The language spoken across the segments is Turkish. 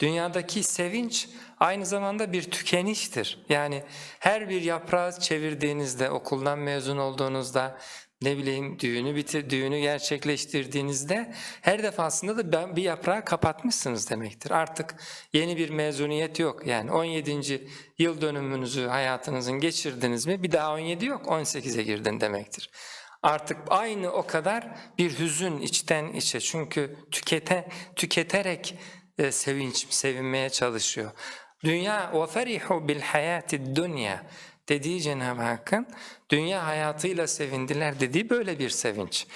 Dünyadaki sevinç aynı zamanda bir tükeniştir. Yani her bir yaprağı çevirdiğinizde, okuldan mezun olduğunuzda, ne bileyim düğünü bitir, düğünü gerçekleştirdiğinizde her defasında da ben bir yaprağı kapatmışsınız demektir. Artık yeni bir mezuniyet yok. Yani 17. yıl dönümünüzü hayatınızın geçirdiniz mi bir daha 17 yok 18'e girdin demektir. Artık aynı o kadar bir hüzün içten içe çünkü tükete, tüketerek e, sevinç, sevinmeye çalışıyor. Dünya وَفَرِحُوا بِالْحَيَاتِ الدُّنْيَا dediği Cenab-ı Hakk'ın dünya hayatıyla sevindiler dediği böyle bir sevinç.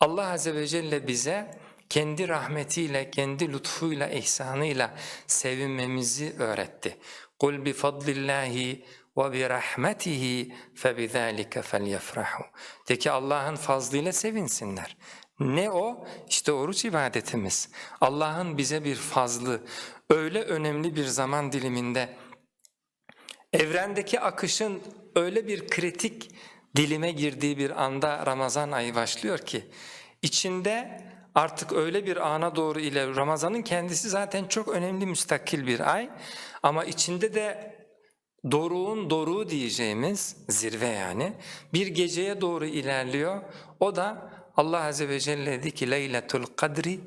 Allah Azze ve Celle bize kendi rahmetiyle, kendi lütfuyla, ihsanıyla sevinmemizi öğretti. قُلْ بِفَضْلِ اللّٰهِ وَبِرَحْمَتِهِ فَبِذَٰلِكَ فَلْيَفْرَحُوا De ki Allah'ın fazlıyla sevinsinler. Ne o? İşte oruç ibadetimiz. Allah'ın bize bir fazlı, öyle önemli bir zaman diliminde Evrendeki akışın öyle bir kritik dilime girdiği bir anda Ramazan ayı başlıyor ki içinde artık öyle bir ana doğru ile Ramazan'ın kendisi zaten çok önemli müstakil bir ay ama içinde de doruğun doruğu diyeceğimiz zirve yani bir geceye doğru ilerliyor. O da Allah Azze ve Celle dedi ki Leyletul Kadri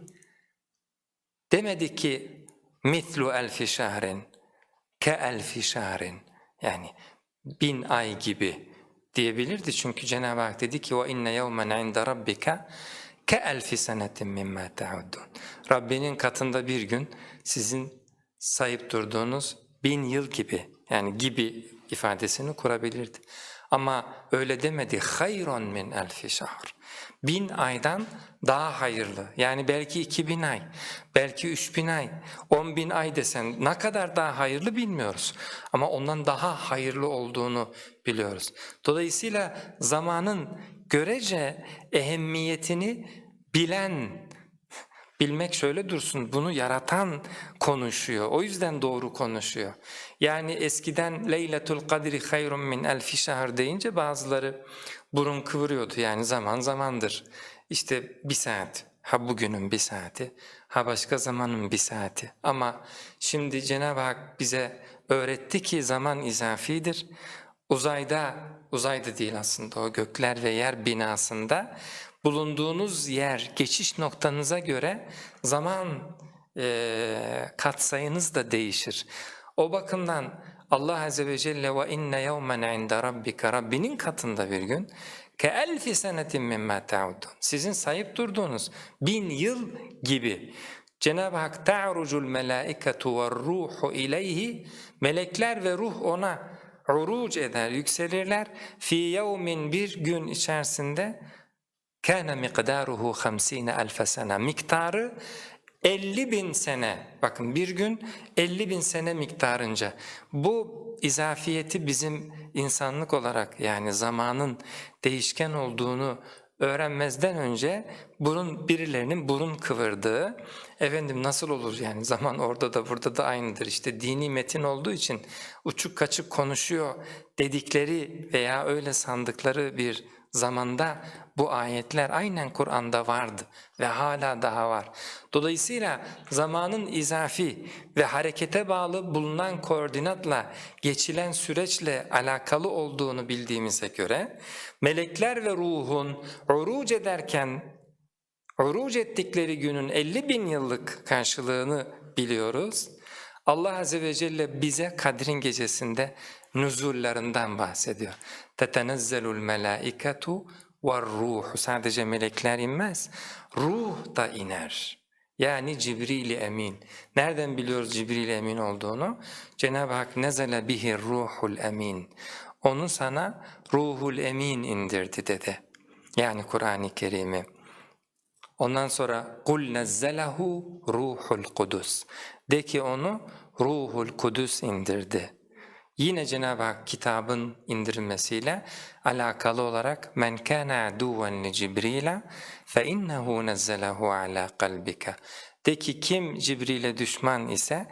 demedi ki mitlu elfi şahrin ke elfi şahrin yani bin ay gibi diyebilirdi çünkü Cenab-ı Hak dedi ki ve inne yevmen inde rabbika ke elfi senetin mimma ta'udun. Rabbinin katında bir gün sizin sayıp durduğunuz bin yıl gibi yani gibi ifadesini kurabilirdi. Ama öyle demedi. Hayron min elfi şahr. Bin aydan daha hayırlı. Yani belki iki bin ay, belki üç bin ay, on bin ay desen ne kadar daha hayırlı bilmiyoruz. Ama ondan daha hayırlı olduğunu biliyoruz. Dolayısıyla zamanın görece ehemmiyetini bilen, Bilmek şöyle dursun, bunu yaratan konuşuyor. O yüzden doğru konuşuyor. Yani eskiden Leyletul Kadri hayrun min elfi şahr deyince bazıları burun kıvırıyordu. Yani zaman zamandır. İşte bir saat, ha bugünün bir saati, ha başka zamanın bir saati. Ama şimdi Cenab-ı Hak bize öğretti ki zaman izafidir. Uzayda, uzayda değil aslında o gökler ve yer binasında bulunduğunuz yer, geçiş noktanıza göre zaman e, katsayınız da değişir. O bakımdan Allah Azze ve Celle ve inne yevmen inde rabbika Rabbinin katında bir gün ke elfi senetin mimma ta'udun. Sizin sayıp durduğunuz bin yıl gibi. Cenab-ı Hak ta'rucul melaiketu ve ruhu ileyhi melekler ve ruh ona uruc eder, yükselirler. Fi yevmin bir gün içerisinde Kâne miqdâruhu hamsîne elfe sene. Miktarı 50 bin sene. Bakın bir gün 50 bin sene miktarınca. Bu izafiyeti bizim insanlık olarak yani zamanın değişken olduğunu öğrenmezden önce burun birilerinin burun kıvırdığı efendim nasıl olur yani zaman orada da burada da aynıdır işte dini metin olduğu için uçuk kaçık konuşuyor dedikleri veya öyle sandıkları bir zamanda bu ayetler aynen Kur'an'da vardı ve hala daha var. Dolayısıyla zamanın izafi ve harekete bağlı bulunan koordinatla geçilen süreçle alakalı olduğunu bildiğimize göre melekler ve ruhun uruc ederken uruc ettikleri günün 50 bin yıllık karşılığını biliyoruz. Allah Azze ve Celle bize Kadir'in gecesinde nüzullerinden bahsediyor. Melâiketu ve ruh. Sadece melekler inmez, ruh da iner. Yani Cibril-i Emin. Nereden biliyoruz Cibril-i Emin olduğunu? Cenab-ı Hak nezele bihi ruhul emin. Onu sana ruhul emin indirdi dedi. Yani Kur'an-ı Kerim'i. Ondan sonra kul nezzelehu ruhul kudus. De ki onu ruhul kudüs indirdi. Yine Cenab-ı Hak kitabın indirilmesiyle alakalı olarak men kana aduven li Cibril'e fe innehu nezzelehu ala kalbika. De ki kim Cibril'e düşman ise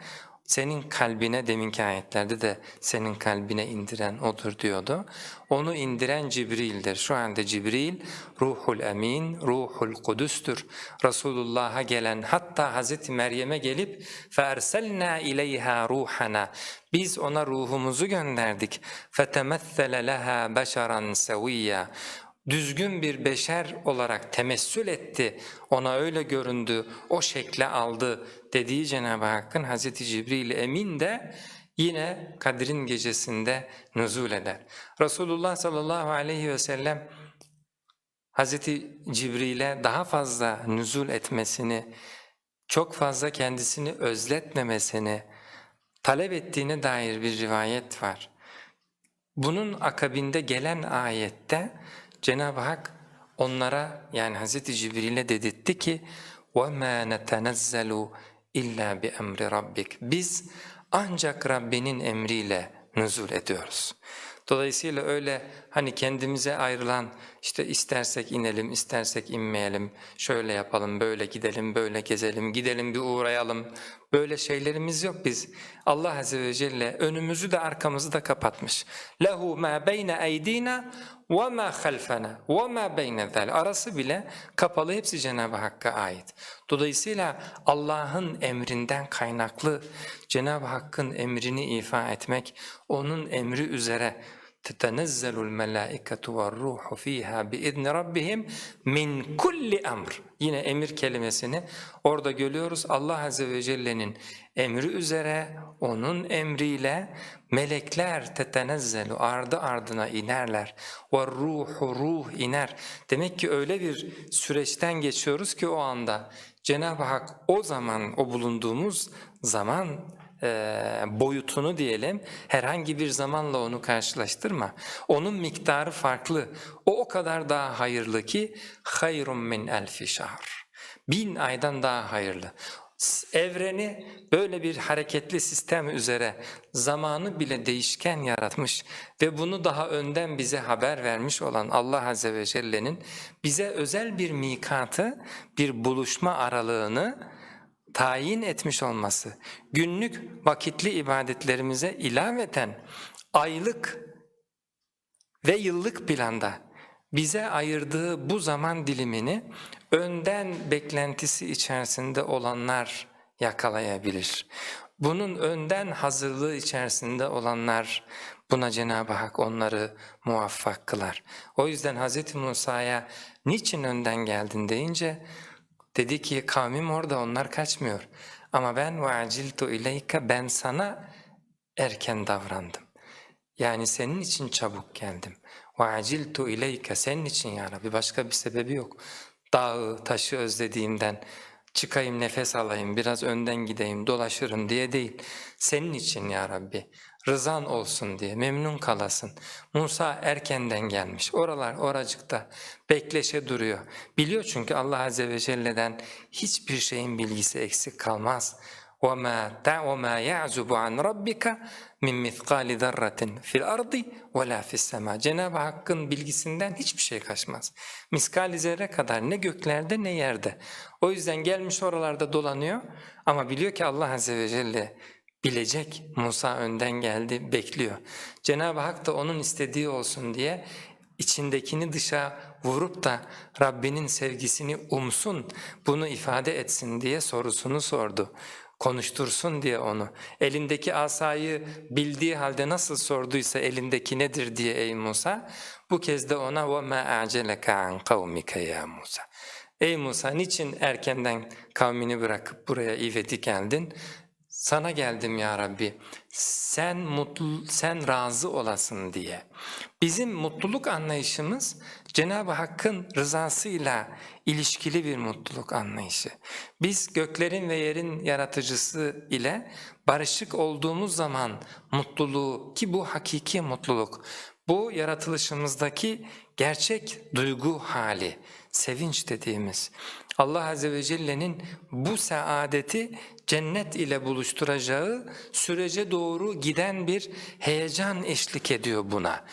senin kalbine deminki ayetlerde de senin kalbine indiren odur diyordu. Onu indiren Cibril'dir. Şu anda Cibril ruhul emin, ruhul kudüstür. Resulullah'a gelen hatta Hazreti Meryem'e gelip فَاَرْسَلْنَا اِلَيْهَا ruhana Biz ona ruhumuzu gönderdik. فَتَمَثَّلَ لَهَا بَشَرًا سَوِيًّا düzgün bir beşer olarak temessül etti, ona öyle göründü, o şekle aldı dediği Cenab-ı Hakk'ın Hz. Cibril Emin de yine Kadir'in gecesinde nüzul eder. Resulullah sallallahu aleyhi ve sellem Hz. Cibril'e daha fazla nüzul etmesini, çok fazla kendisini özletmemesini talep ettiğine dair bir rivayet var. Bunun akabinde gelen ayette Cenab-ı Hak onlara yani Hz. Cibril'e dedirtti ki وَمَا نَتَنَزَّلُ اِلَّا بِأَمْرِ رَبِّكَ Biz ancak Rabbinin emriyle nüzul ediyoruz. Dolayısıyla öyle hani kendimize ayrılan işte istersek inelim, istersek inmeyelim, şöyle yapalım, böyle gidelim, böyle gezelim, gidelim bir uğrayalım. Böyle şeylerimiz yok biz. Allah Azze ve Celle önümüzü de arkamızı da kapatmış. Lehu ma beyne eydina ve ma halfana ve ma beyne zel. Arası bile kapalı hepsi Cenab-ı Hakk'a ait. Dolayısıyla Allah'ın emrinden kaynaklı Cenab-ı Hakk'ın emrini ifa etmek, onun emri üzere تتنزل الملائكة والروح فيها بإذن ربهم min kulli emr. Yine emir kelimesini orada görüyoruz. Allah Azze ve Celle'nin emri üzere, onun emriyle melekler tetenezzelu ardı ardına inerler. Ve ruhu ruh iner. Demek ki öyle bir süreçten geçiyoruz ki o anda Cenab-ı Hak o zaman, o bulunduğumuz zaman e, boyutunu diyelim herhangi bir zamanla onu karşılaştırma. Onun miktarı farklı. O o kadar daha hayırlı ki hayrun min elfi şahr. Bin aydan daha hayırlı. Evreni böyle bir hareketli sistem üzere zamanı bile değişken yaratmış ve bunu daha önden bize haber vermiş olan Allah Azze ve Celle'nin bize özel bir mikatı, bir buluşma aralığını tayin etmiş olması, günlük vakitli ibadetlerimize ilaveten aylık ve yıllık planda bize ayırdığı bu zaman dilimini önden beklentisi içerisinde olanlar yakalayabilir. Bunun önden hazırlığı içerisinde olanlar buna Cenab-ı Hak onları muvaffak kılar. O yüzden Hz. Musa'ya niçin önden geldin deyince Dedi ki kavmim orada onlar kaçmıyor. Ama ben ve aciltu ben sana erken davrandım. Yani senin için çabuk geldim. Ve aciltu senin için ya Rabbi başka bir sebebi yok. Dağı, taşı özlediğimden çıkayım nefes alayım, biraz önden gideyim, dolaşırım diye değil. Senin için ya Rabbi rızan olsun diye memnun kalasın. Musa erkenden gelmiş. Oralar oracıkta bekleşe duruyor. Biliyor çünkü Allah Azze ve Celle'den hiçbir şeyin bilgisi eksik kalmaz. وَمَا وَمَا يَعْزُبُ عَنْ رَبِّكَ مِنْ مِثْقَالِ ذَرَّةٍ فِي الْأَرْضِ وَلَا فِي السَّمَاءِ Cenab-ı Hakk'ın bilgisinden hiçbir şey kaçmaz. Miskal zerre kadar ne göklerde ne yerde. O yüzden gelmiş oralarda dolanıyor ama biliyor ki Allah Azze ve Celle bilecek. Musa önden geldi, bekliyor. Cenab-ı Hak da onun istediği olsun diye içindekini dışa vurup da Rabbinin sevgisini umsun, bunu ifade etsin diye sorusunu sordu. Konuştursun diye onu. Elindeki asayı bildiği halde nasıl sorduysa elindeki nedir diye ey Musa, bu kez de ona وَمَا أَعْجَلَكَ عَنْ قَوْمِكَ ya Musa. Ey Musa niçin erkenden kavmini bırakıp buraya ivedi geldin? Sana geldim ya Rabbi, sen mutlu, sen razı olasın diye. Bizim mutluluk anlayışımız Cenab-ı Hakk'ın rızasıyla ilişkili bir mutluluk anlayışı. Biz göklerin ve yerin yaratıcısı ile barışık olduğumuz zaman mutluluğu ki bu hakiki mutluluk, bu yaratılışımızdaki gerçek duygu hali, sevinç dediğimiz. Allah Azze ve Celle'nin bu saadeti cennet ile buluşturacağı sürece doğru giden bir heyecan eşlik ediyor buna.